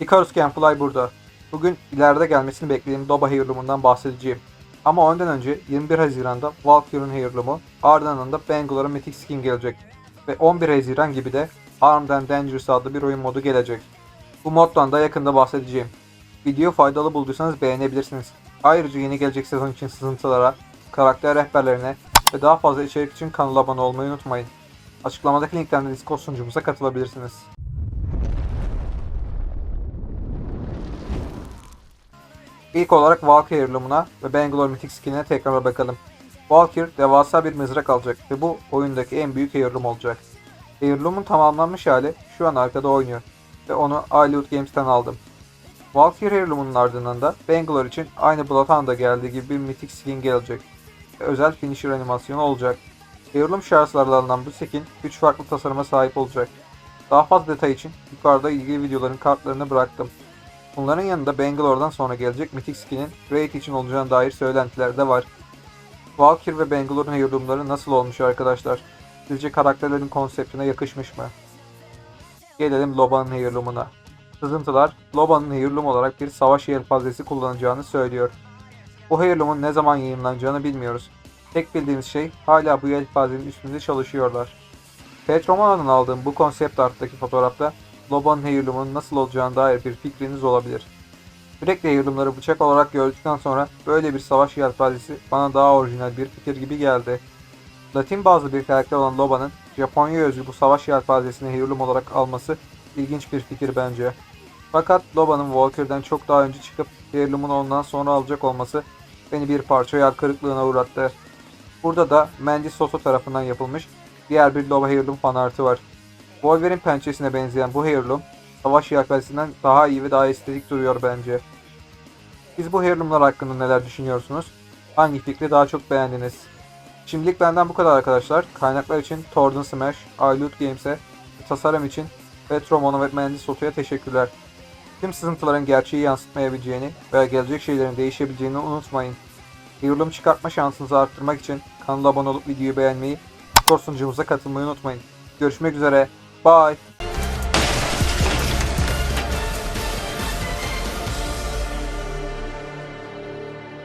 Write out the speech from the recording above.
Icarus Canfly burada. Bugün ileride gelmesini beklediğim Doba Heirloom'undan bahsedeceğim. Ama ondan önce 21 Haziran'da Valkyrie'nin Heirloom'u, ardından da Bangalore'a Mythic Skin gelecek. Ve 11 Haziran gibi de Armed and Dangerous adlı bir oyun modu gelecek. Bu moddan da yakında bahsedeceğim. Video faydalı bulduysanız beğenebilirsiniz. Ayrıca yeni gelecek sezon için sızıntılara, karakter rehberlerine ve daha fazla içerik için kanala abone olmayı unutmayın. Açıklamadaki linkten de Discord sunucumuza katılabilirsiniz. İlk olarak Valkyrie Heirloom'una ve Bangalore Mythic Skin'e tekrar bakalım. Valkyrie devasa bir mızrak alacak ve bu oyundaki en büyük Heirloom olacak. Heirloom'un tamamlanmış hali şu an arkada oynuyor ve onu Hollywood Games'ten aldım. Valkyrie Heirloom'un ardından da Bangalore için aynı Bloodhound'da geldiği gibi bir Mythic Skin gelecek ve özel finisher animasyonu olacak. Heirloom şarjlarından bu skin 3 farklı tasarıma sahip olacak. Daha fazla detay için yukarıda ilgili videoların kartlarını bıraktım. Bunların yanında Bangalore'dan sonra gelecek Mythic Skin'in Raid için olacağına dair söylentiler de var. Valkyrie ve Bangalore'un heirloomları nasıl olmuş arkadaşlar? Sizce karakterlerin konseptine yakışmış mı? Gelelim Loba'nın heirloom'una. Sızıntılar, Loba'nın heirloom olarak bir savaş yelpazesi kullanacağını söylüyor. Bu heirloom'un ne zaman yayınlanacağını bilmiyoruz. Tek bildiğimiz şey hala bu yelpazenin üstünde çalışıyorlar. Petromana'dan aldığım bu konsept arttaki fotoğrafta Loba'nın heirloom'un nasıl olacağına dair bir fikriniz olabilir. Sürekli heirloom'ları bıçak olarak gördükten sonra böyle bir savaş yelpazesi bana daha orijinal bir fikir gibi geldi. Latin bazlı bir karakter olan Loba'nın Japonya özgü bu savaş yelpazesini heirloom olarak alması ilginç bir fikir bence. Fakat Loba'nın Valkyrie'den çok daha önce çıkıp heirloom'unu ondan sonra alacak olması beni bir parça hayal kırıklığına uğrattı. Burada da Mandy Soto tarafından yapılmış diğer bir Loba Heirloom fanartı var. Wolverine pençesine benzeyen bu Heirloom, savaş yelpazesinden daha iyi ve daha estetik duruyor bence. Siz bu Heirloom'lar hakkında neler düşünüyorsunuz? Hangi fikri daha çok beğendiniz? Şimdilik benden bu kadar arkadaşlar. Kaynaklar için Torden Smash, iLoot Games'e, tasarım için Petro Mono ve Mandy Soto'ya teşekkürler. Tüm sızıntıların gerçeği yansıtmayabileceğini veya gelecek şeylerin değişebileceğini unutmayın. Heirloom çıkartma şansınızı arttırmak için kanala abone olup videoyu beğenmeyi, Discord sunucumuza katılmayı unutmayın. Görüşmek üzere. Bye.